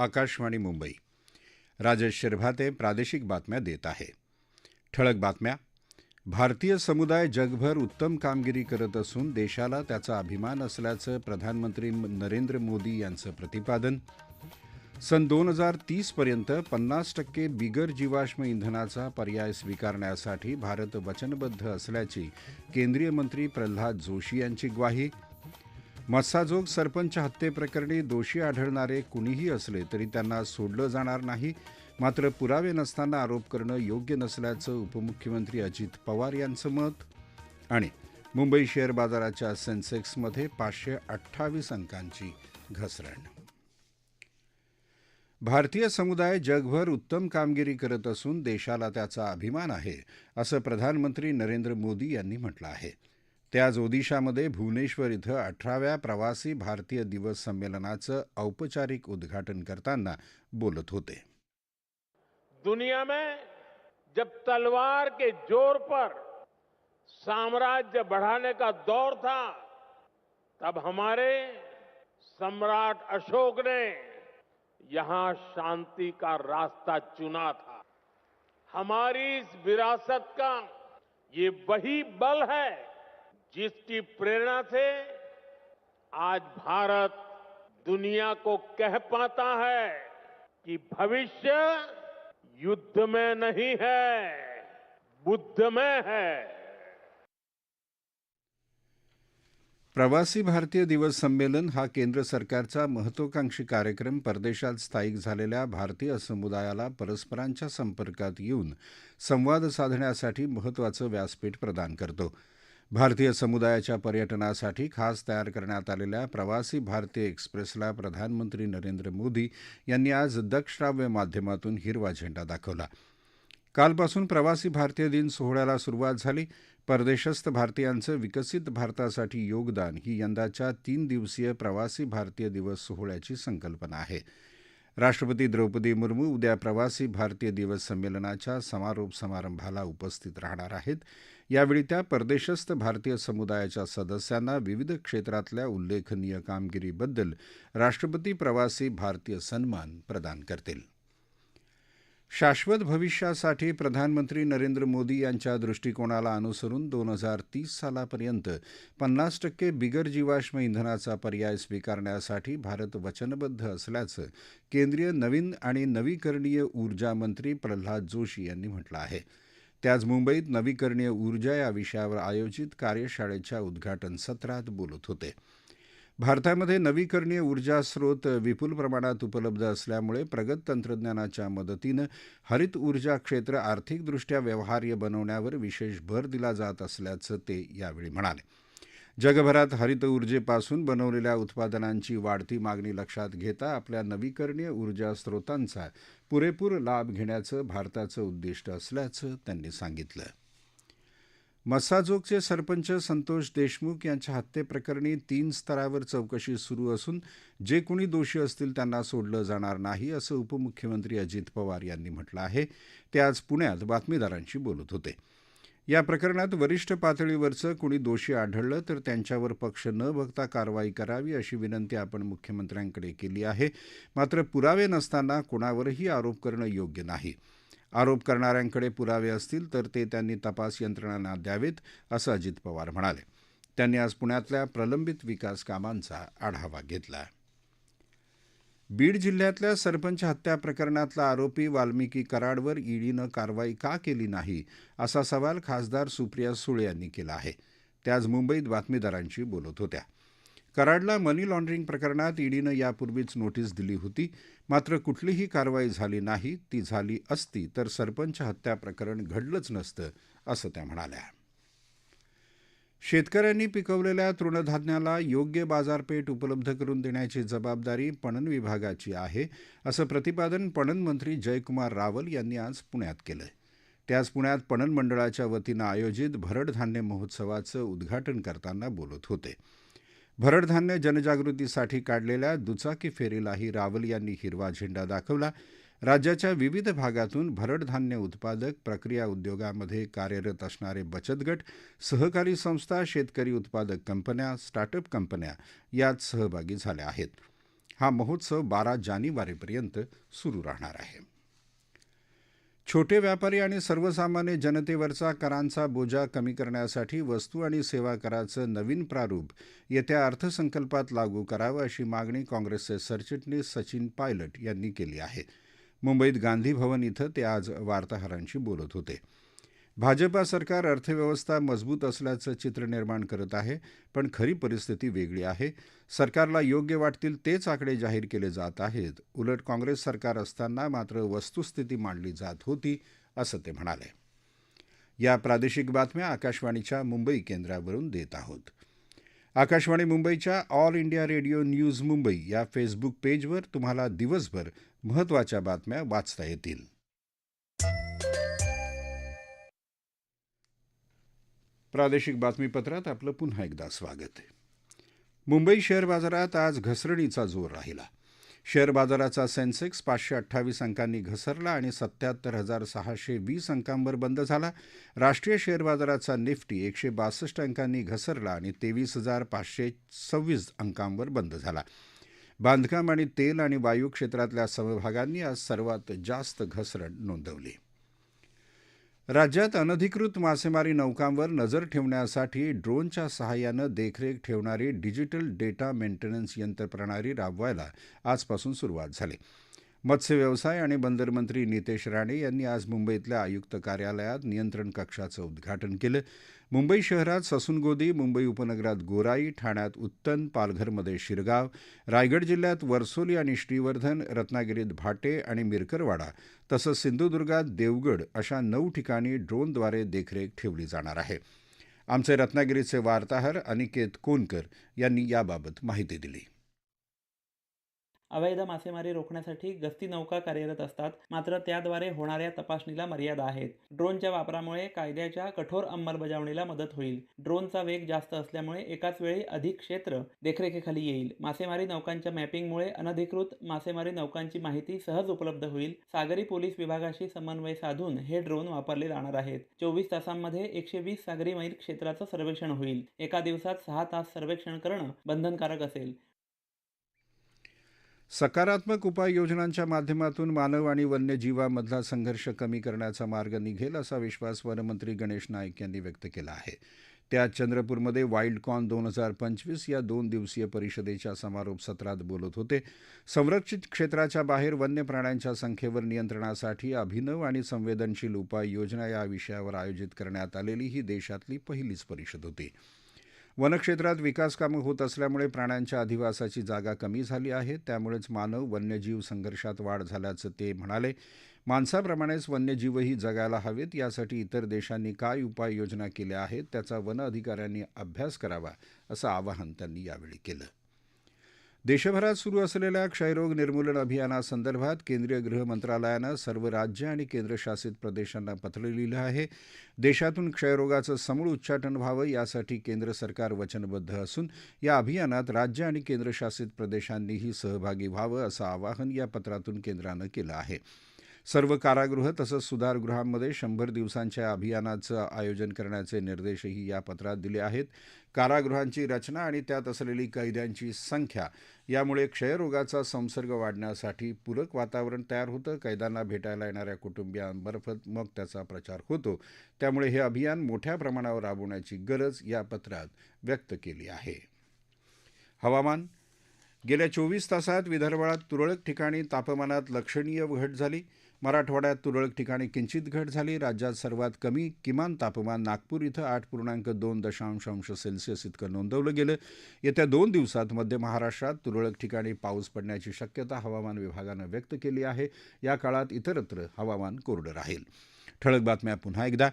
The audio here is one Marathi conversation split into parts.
आकाशवाणी मुंबई. राजेश शिरभाते प्रादेशिक बातम्या देत आहे. ठळक बातम्या. भारतीय समुदाय जगभर उत्तम कामगिरी करत असून देशाला त्याचा अभिमान असल्याचं प्रधानमंत्री नरेंद्र मोदी यांचं प्रतिपादन. सन दोन हजार तीसपर्यंत पन्नास टक्के बिगर जीवाश्म इंधनाचा पर्याय स्वीकारण्यासाठी भारत वचनबद्ध असल्याची केंद्रीय मंत्री प्रल्हाद जोशी यांची ग्वाही. मस्साजोग सरपंच हत्येप्रकरणी दोषी आढळणारे कुणीही असले तरी त्यांना सोडलं जाणार नाही. मात्र पुरावे नसताना आरोप करणं योग्य नसल्याचं उपमुख्यमंत्री अजित पवार यांचं मत आणि मुंबई शेअर बाजाराच्या सेन्सेक्समध्ये पाचशे अठ्ठावीस अंकांची घसरण. भारतीय समुदाय जगभर उत्तम कामगिरी करत असून देशाला त्याचा अभिमान आहे असं प्रधानमंत्री नरेंद्र मोदी यांनी म्हटलं आहे. ते आज ओदिशामध्ये भुवनेश्वर इथं अठराव्या प्रवासी भारतीय दिवस संमेलनाचं औपचारिक उद्घाटन करताना बोलत होते. दुनिया में जब तलवार के ज़ोर पर साम्राज्य बढ़ाने का दौर था, तब हमारे सम्राट अशोक ने यहाँ शांति का रास्ता चुना था। हमारी इस विरासत का ये वही बल है जिसकी प्रेरणा से आज भारत दुनिया को कह पाता है कि भविष्य युद्ध में नहीं है बुद्ध में है। प्रवासी भारतीय दिवस संमेलन हा केंद्र सरकारचा महत्वाकांक्षी कार्यक्रम परदेशात स्थायिक झालेल्या भारतीय समुदायाला परस्परांच्या संपर्कात येऊन संवाद साधण्यासाठी महत्वाचं व्यासपीठ प्रदान करतो. भारतीय समुदायाच्या पर्यटनासाठी खास तयार करण्यात आलेल्या प्रवासी भारतीय एक्सप्रेसला प्रधानमंत्री नरेंद्र मोदी यांनी आज दक्षश्राव्य माध्यमातून हिरवा झेंडा दाखवला. कालपासून प्रवासी भारतीय दिन सोहळ्याला सुरुवात झाली. परदेशस्थ भारतीयांचं विकसित भारतासाठी योगदान ही यंदाच्या तीन दिवसीय प्रवासी भारतीय दिवस सोहळ्याची संकल्पना आहे. राष्ट्रपती द्रौपदी मुर्मू उद्या प्रवासी भारतीय दिवस संमेलनाच्या समारोप समारंभाला उपस्थित राहणार आहेत. यावेळी त्या परदेशस्थ भारतीय समुदायाच्या सदस्यांना विविध क्षेत्रातल्या उल्लेखनीय कामगिरीबद्दल राष्ट्रपती प्रवासी भारतीय सन्मान प्रदान करतील. शाश्वत भविष्यासाठी प्रधानमंत्री नरेंद्र मोदी यांच्या दृष्टिकोनाला अनुसरून दोन हजार तीस सालापर्यंत पन्नास टक्के बिगर जीवाश्म इंधनाचा पर्याय स्वीकारण्यासाठी भारत वचनबद्ध असल्याचं केंद्रीय नवीन आणि नवीकरणीय ऊर्जा मंत्री प्रल्हाद जोशी यांनी म्हटलं आहे. ते आज मुंबईत नवीकरणीय ऊर्जा या विषयावर आयोजित कार्यशाळेच्या उद्घाटन सत्रात बोलत होते. भारतामध्ये नवीकरणीय ऊर्जा स्रोत विपुल प्रमाणात उपलब्ध असल्यामुळे प्रगत तंत्रज्ञानाच्या मदतीनं हरित ऊर्जा क्षेत्र आर्थिकदृष्ट्या व्यवहार्य बनवण्यावर विशेष भर दिला जात असल्याचं ते यावेळी म्हणाले. जगभरात हरित ऊर्जेपासून बनवलेल्या उत्पादनांची वाढती मागणी लक्षात घेता आपल्या नवीकरणीय ऊर्जा स्रोतांचा पुरेपूर लाभ घेण्याचं भारताचं उद्दिष्ट असल्याचं त्यांनी सांगितलं. मसाजोगचे सरपंच संतोष देशमुख यांच्या हत्येप्रकरणी तीन स्तरावर चौकशी सुरू असून जे कुणी दोषी असतील त्यांना सोडलं जाणार नाही असं उपमुख्यमंत्री अजित पवार यांनी म्हटलं आहे. ते आज पुण्यात बातमीदारांशी बोलत होते. या प्रकरणात वरिष्ठ पातळीवरचं कुणी दोषी आढळलं तर त्यांच्यावर पक्ष न बघता कारवाई करावी अशी विनंती आपण मुख्यमंत्र्यांकडे केली आहे. मात्र पुरावे नसताना कुणावरही आरोप करणं योग्य नाही. आरोप करणाऱ्यांकडे पुरावे असतील तर ते त्यांनी तपास यंत्रणांना द्यावेत असं अजित पवार म्हणाले. त्यांनी आज पुण्यातल्या प्रलंबित विकास कामांचा आढावा घेतला. बीड जिल्ह्यातल्या सरपंच हत्या प्रकरणातला आरोपी वाल्मिकी कराडवर ईडीनं कारवाई का केली नाही असा सवाल खासदार सुप्रिया सुळे यांनी केला आहे. त्या आज मुंबईत बातमीदारांशी बोलत होत्या. कराडला मनी लॉन्ड्रिंग प्रकरणात ईडीनं यापूर्वीच नोटीस दिली होती. मात्र कुठलीही कारवाई झाली नाही ती झाली असती तर सरपंच हत्या प्रकरण घडलंच नसतं असं त्या म्हणाल्या. शेतकऱ्यांनी पिकवलेल्या तृणधान्याला योग्य बाजारपेठ उपलब्ध करून देण्याची जबाबदारी पणन विभागाची आहे असं प्रतिपादन पणन मंत्री जयकुमार रावल यांनी आज पुण्यात केलं ते आज पुण्यात पणन मंडळाच्या वतीनं आयोजित भरड धान्य महोत्सवाचं उद्घाटन करताना बोलत होते. भरड धान्य जनजागृतीसाठी काढलेल्या दुचाकी फेरीलाही रावल यांनी हिरवा झेंडा दाखवला. राज्याच्या विविध भागातून भरड धान्य उत्पादक प्रक्रिया उद्योगामध्ये कार्यरत असणारे बचत गट सहकारी संस्था शेतकरी उत्पादक कंपन्या स्टार्टअप कंपन्या यात सहभागी झाल्या आहेत. हा महोत्सव बारा जानेवारीपर्यंत सुरू राहणार आहे. छोटे व्यापारी आणि सर्वसामान्य जनतेवरचा करांचा बोजा कमी करण्यासाठी वस्तू आणि सेवा कराचं नवीन प्रारूप येत्या अर्थसंकल्पात लागू करावं अशी मागणी काँग्रेसचे सरचिटणीस सचिन पायलट यांनी केली आहे. मुंबईत गांधी भवन इथं ते आज वार्ताहरांशी बोलत होते. भाजपा सरकार अर्थव्यवस्था मजबूत असल्याचं चित्र निर्माण करत आहे पण खरी परिस्थिती वेगळी आहे. सरकारला योग्य वाटतील तेच आकडे जाहीर केले जात आहेत. उलट काँग्रेस सरकार असताना मात्र वस्तुस्थिती मांडली जात होती असं ते म्हणाले. या प्रादेशिक बातम्या आकाशवाणीच्या मुंबई केंद्रावरून देत आहोत. आकाशवाणी मुंबईच्या All India Radio news Mumbai या फेसबुक पेजवर तुम्हाला दिवसभर महत्त्वाच्या बातम्या वाचता येतील. प्रादेशिक बातमीपत्रात आपलं पुन्हा एकदा स्वागत आहे. मुंबई शेअर बाजारात आज घसरणीचा जोर राहिला. शेअर बाजाराचा सेन्सेक्स पाचशे अठ्ठावीस अंकांनी घसरला आणि सत्याहत्तर हजार सहाशे वीस अंकांवर बंद झाला. राष्ट्रीय शेअर बाजाराचा निफ्टी एकशे बासष्ट अंकांनी घसरला आणि तेवीस हजार पाचशे सव्वीस अंकांवर बंद झाला. बांधकाम आणि तेल आणि वायू क्षेत्रातल्या समभागांनी आज सर्वात जास्त घसरण नोंदवली. राज्यात अनधिकृत मासेमारी नौकांवर नजर ठेवण्यासाठी ड्रोनच्या सहाय्यानं देखरेख ठेवणारी डिजिटल डेटा मेंटेनन्स यंत्रप्रणाली राबवायला आजपासून सुरुवात झाली. व्यवसाय आणि बंदरमंत्री नितेश राणे यांनी आज मुंबईतल्या आयुक्त कार्यालयात नियंत्रण कक्षाचं उद्घाटन केलं. मुंबई शहरात ससूनगोदी मुंबई उपनगरात गोराई ठाण्यात उत्तन पालघरमध्ये शिरगाव रायगड जिल्ह्यात वर्सोली आणि श्रीवर्धन रत्नागिरीत भाटे आणि मिरकरवाडा तसंच सिंधुदुर्गात देवगड अशा नऊ ठिकाणी ड्रोनद्वारे देखरेख ठेवली जाणार आहे. आमचे रत्नागिरीचे वार्ताहर अनिकेत कोनकर यांनी याबाबत माहिती दिली. अवैध मासेमारी रोखण्यासाठी गस्ती नौका कार्यरत असतात. मात्र त्याद्वारे होणाऱ्या तपासणीला मर्यादा आहेत. ड्रोनच्या वापरामुळे कायद्याच्या कठोर अंमलबजावणीला मदत होईल. ड्रोनचा वेग जास्त असल्यामुळे एकाच वेळी अधिक क्षेत्र देखरेखीखाली येईल. मासेमारी नौकांच्या मॅपिंगमुळे अनधिकृत मासेमारी नौकांची माहिती सहज उपलब्ध होईल. सागरी पोलीस विभागाशी समन्वय साधून हे ड्रोन वापरले जाणार आहेत. चोवीस तासांमध्ये एकशे वीस सागरी मैल क्षेत्राचं सर्वेक्षण होईल. एका दिवसात सहा तास सर्वेक्षण करणं बंधनकारक असेल. सकारात्मक उपाययोजनांच्या माध्यमातून मानव आणि वन्यजीवामधला संघर्ष कमी करण्याचा मार्ग निघेल असा विश्वास वनमंत्री गणेश नाईक यांनी व्यक्त केला आहे. ते आज चंद्रपूरमध्ये वाईल्ड कॉन दोन हजार पंचवीस या दोन दिवसीय परिषदेच्या समारोप सत्रात बोलत होते. संरक्षित क्षेत्राच्या बाहेर वन्य प्राण्यांच्या संख्येवर नियंत्रणासाठी अभिनव आणि संवेदनशील उपाययोजना या विषयावर आयोजित करण्यात आलेली ही देशातली पहिलीच परिषद होती. वनक्षेत्रात विकासकामं होत असल्यामुळे प्राण्यांच्या अधिवासाची जागा कमी झाली आहे. त्यामुळेच मानव वन्यजीव संघर्षात वाढ झाल्याचं ते म्हणाले. माणसाप्रमाणेच वन्यजीवही जगायला हवेत. यासाठी इतर देशांनी काय उपाययोजना केल्या आहेत? त्याचा वन अधिकाऱ्यांनी अभ्यास करावा असं आवाहन त्यांनी यावेळी केलं. देशभरात सुरू असलेल्या क्षयरोग निर्मूलन अभियानासंदर्भात केंद्रीय गृह मंत्रालयानं सर्व राज्य आणि केंद्रशासित प्रदेशांना पत्र लिहिलं आहे. देशातून क्षयरोगाचं समूळ उच्चाटन व्हावं यासाठी केंद्र सरकार वचनबद्ध असून या अभियानात राज्य आणि केंद्रशासित प्रदेशांनीही सहभागी व्हावं असं आवाहन या पत्रातून केंद्रानं केलं आहे. सर्व कारागृह तसंच सुधारगृहांमध्ये शंभर दिवसांच्या अभियानाचं आयोजन करण्याचे निर्देशही या पत्रात दिले आहेत. कारागृहांची रचना आणि त्यात असलेली कैद्यांची संख्या यामुळे क्षयरोगाचा संसर्ग वाढण्यासाठी पूरक वातावरण तयार होतं. कैद्यांना भेटायला येणाऱ्या कुटुंबियांमार्फत मग त्याचा प्रचार होतो. त्यामुळे हे अभियान मोठ्या प्रमाणावर राबवण्याची गरज या पत्रात व्यक्त केली आहे. हवामान गेल्या चोवीस तासात विदर्भात तुरळक ठिकाणी तापमानात लक्षणीय घट झाली. मराठवाड्यात तुरळक ठिकाणी किंचित घट झाली. राज्यात सर्वात कमी किमान तापमान नागपूर इथं आठ पूर्णांक दोन दशांश अंश सेल्सिअस इतकं नोंदवलं गेलं. येत्या दोन दिवसात मध्य महाराष्ट्रात तुरळक ठिकाणी पाऊस पडण्याची शक्यता हवामान विभागानं व्यक्त केली आहे. या काळात इतरत्र हवामान कोरडं राहील. ठळक बातम्या पुन्हा एकदा.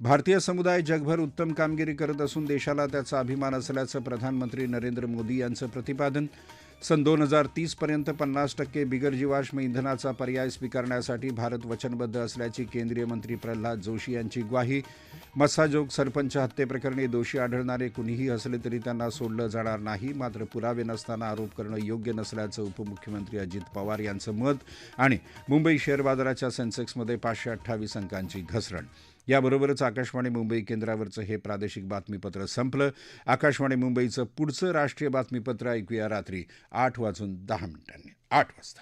भारतीय समुदाय जगभर उत्तम कामगिरी करत असून देशाला त्याचा अभिमान असल्याचं प्रधानमंत्री नरेंद्र मोदी यांचं प्रतिपादन. सन दोन हजार तीसपर्यंत पन्नास टक्के बिगर जीवाश्म इंधनाचा पर्याय स्वीकारण्यासाठी भारत वचनबद्ध असल्याची केंद्रीय मंत्री प्रल्हाद जोशी यांची ग्वाही. मस्साजोग सरपंच हत्येप्रकरणी दोषी आढळणारे कुणीही असले तरी त्यांना सोडलं जाणार नाही. मात्र पुरावे नसताना आरोप करणं योग्य नसल्याचं उपमुख्यमंत्री अजित पवार यांचं मत आणि मुंबई शेअर बाजाराच्या सेन्सेक्समध्ये पाचशे अठ्ठावीस अंकांची घसरण. याबरोबरच आकाशवाणी मुंबई केंद्रावरचं हे प्रादेशिक बातमीपत्र संपलं. आकाशवाणी मुंबईचं पुढचं राष्ट्रीय बातमीपत्र ऐकूया रात्री आठ वाजून दहा मिनिटांनी. आठ वाजता.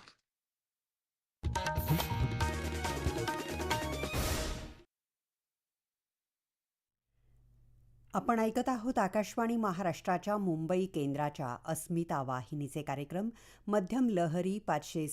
आपण ऐकत आहोत आकाशवाणी महाराष्ट्राच्या मुंबई केंद्राच्या अस्मिता वाहिनीचे कार्यक्रम. मध्यम लहरी पाचशे